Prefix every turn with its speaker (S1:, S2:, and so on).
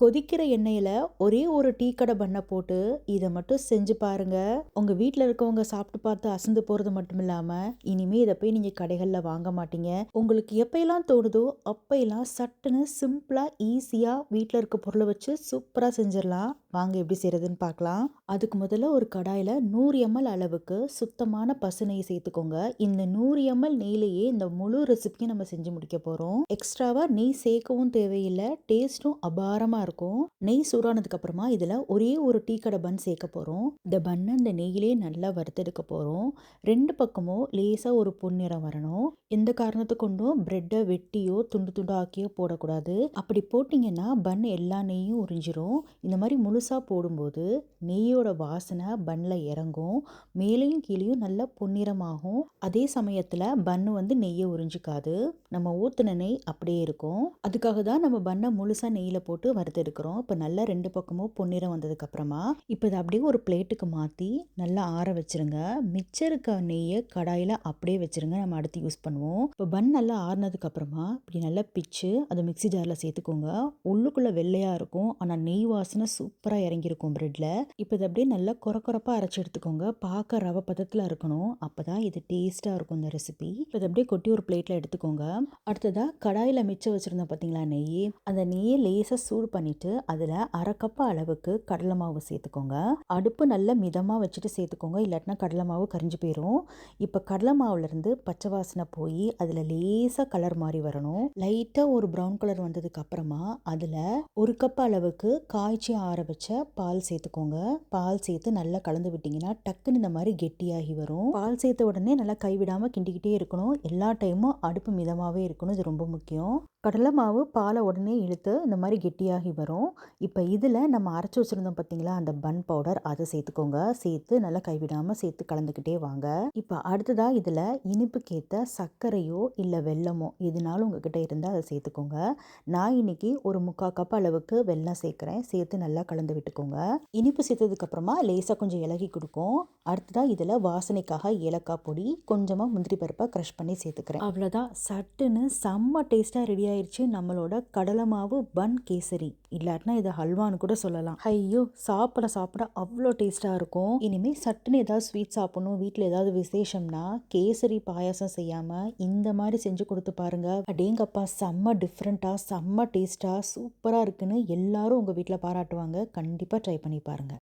S1: கொதிக்கிற எண்ணெயில் ஒரே ஒரு டீ கடை பண்ணை போட்டு இதை மட்டும் செஞ்சு பாருங்க. உங்கள் வீட்டில் இருக்கவங்க சாப்பிட்டு பார்த்து அசந்து போகிறது மட்டும் இல்லாமல் இனிமேல் இதை போய் நீங்கள் கடைகளில் வாங்க மாட்டீங்க. உங்களுக்கு எப்பயெல்லாம் தோணுதோ அப்பையெல்லாம் சட்டுன்னு சிம்பிளாக ஈஸியாக வீட்டில் இருக்க பொருளை வச்சு சூப்பராக செஞ்சிடலாம். வாங்க எப்படி செய்கிறதுன்னு பார்க்கலாம். அதுக்கு முதல்ல ஒரு கடாயில் நூறு எம்எல் அளவுக்கு சுத்தமான பசு நெய் சேர்த்துக்கோங்க. இந்த நூறு எம்எல் நெய்லேயே இந்த முழு ரெசிபியும் நம்ம செஞ்சு முடிக்க போகிறோம் எக்ஸ்ட்ராவாக நெய் சேர்க்கவும் தேவையில்லை டேஸ்ட்டும் அபாரமாக இருக்கும். நெய் சூடானதுக்கு அப்புறமா இதில் ஒரே ஒரு டீ கடை பன் சேர்க்க போகிறோம் இந்த பன்னை இந்த நெய்யிலே நல்லா வறுத்தெடுக்க போகிறோம் ரெண்டு பக்கமும் லேசாக ஒரு பொன்னிறம் வரணும். எந்த காரணத்தை கொண்டும் பிரெட்டை வெட்டியோ துண்டு துண்டு ஆக்கியோ போடக்கூடாது. அப்படி போட்டிங்கன்னா பன் எல்லா நெய்யும் உறிஞ்சிரும். இந்த மாதிரி முழுசாக போடும்போது நெய்யும் நெய்யோட வாசனை பன்னில் இறங்கும். மேலேயும் கீழேயும் நல்லா பொன்னிறமாகும். அதே சமயத்தில் பன்னு வந்து நெய்யை உறிஞ்சிக்காது. நம்ம ஊற்றின நெய் அப்படியே இருக்கும். அதுக்காக தான் நம்ம பண்ணை முழுசாக நெய்யில் போட்டு வறுத்தெடுக்கிறோம் இப்போ நல்லா ரெண்டு பக்கமும் பொன்னிறம் வந்ததுக்கப்புறமா இப்போ இதை அப்படியே ஒரு பிளேட்டுக்கு மாற்றி நல்லா ஆற வச்சுருங்க. மிச்சம் இருக்க நெய்யை கடாயில் அப்படியே வச்சுருங்க. நம்ம அடுத்து யூஸ் பண்ணுவோம். இப்போ பன் நல்லா ஆறினதுக்கப்புறமா இப்படி நல்லா பிச்சு அதை மிக்சி ஜாரில் சேர்த்துக்கோங்க. உள்ளுக்குள்ளே வெள்ளையாக இருக்கும். ஆனால் நெய் வாசனை சூப்பராக இறங்கியிருக்கும் ப்ரெட்டில் இப்போ இதை அப்படியே நல்லா குறை குறைப்பாக அரைச்சி எடுத்துக்கோங்க. பார்க்க ரவை பதத்தில் இருக்கணும். அப்போ தான் இது டேஸ்ட்டாக இருக்கும் இந்த ரெசிபி இதை அப்படியே கொட்டி ஒரு பிளேட்டில் எடுத்துக்கோங்க. அடுத்ததாக கடாயில் மிச்சம் வச்சுருந்தோம் பார்த்தீங்களா நெய்? அந்த நெய்யை லேசாக சூடு பண்ணிவிட்டு அதில் அரை கப்பு அளவுக்கு கடலை மாவு சேர்த்துக்கோங்க. அடுப்பு நல்லா மிதமாக வச்சுட்டு சேர்த்துக்கோங்க. இல்லாட்டினா கடலை மாவு கரிஞ்சு போயிடும் இப்போ கடலை மாவுலேருந்து பச்சை வாசனை போய் அதில் லேசாக கலர் மாதிரி வரணும். லைட்டாக ஒரு ப்ரௌன் கலர் வந்ததுக்கு அப்புறமா அதில் ஒரு கப் அளவுக்கு காய்ச்சி ஆற வச்ச பால் சேர்த்துக்கோங்க. பால் சேர்த்து நல்லா கலந்து விட்டிங்கன்னா டக்குன்னு இந்த மாதிரி கெட்டியாகி வரும். பால் சேர்த்த உடனே நல்லா கைவிடாமல் கிண்டிக்கிட்டே இருக்கணும். எல்லா டைமும் அடுப்பு மிதமாகவே இருக்கணும். இது ரொம்ப முக்கியம். கடலை மாவு பாலை உடனே இழுத்து இந்த மாதிரி கெட்டியாகி வரும். இப்போ இதில் நம்ம அரைச்சி வச்சுருந்தோம் பார்த்தீங்களா? அந்த பன் பவுடர் அதை சேர்த்துக்கோங்க. சேர்த்து நல்லா கைவிடாமல் சேர்த்து கலந்துக்கிட்டே வாங்க. இப்போ அடுத்ததாக இதில் இனிப்புக்கேற்ற சர்க்கரையோ இல்லை வெல்லமோ எதுனாலும் உங்ககிட்ட இருந்தால் அதை சேர்த்துக்கோங்க. நான் இன்னைக்கு ஒரு முக்கால் கப் அளவுக்கு வெல்லம் சேர்க்குறேன். சேர்த்து நல்லா கலந்து விட்டுக்கோங்க. இனிப்பு சேர்த்ததுக்கு அதுக்கப்புறமா லேசாக கொஞ்சம் இலகி கொடுக்கும். அடுத்ததாக இதில் வாசனைக்காக ஏலக்காய் பொடி கொஞ்சமாக முந்திரி பருப்பை க்ரஷ் பண்ணி சேர்த்துக்கிறேன். அவ்வளோதான் சட்டுன்னு செம்ம டேஸ்ட்டாக ரெடி ஆயிடுச்சு நம்மளோட கடலை மாவு பன் கேசரி. இல்லாட்டினா இதை ஹல்வான்னு கூட சொல்லலாம். ஐயோ சாப்பிட சாப்பிட அவ்வளோ டேஸ்ட்டாக இருக்கும். இனிமேல் சட்டுன்னு ஏதாவது ஸ்வீட் சாப்பிடணும். வீட்டில் ஏதாவது விசேஷம்னா கேசரி பாயாசம் செய்யாமல் இந்த மாதிரி செஞ்சு கொடுத்து பாருங்க. அடேங்கப்பா செம்ம டிஃப்ரெண்ட்டாக செம்ம டேஸ்ட்டாக சூப்பராக இருக்குன்னு எல்லாரும் உங்கள் வீட்டில் பாராட்டுவாங்க. கண்டிப்பாக ட்ரை பண்ணி பாருங்கள்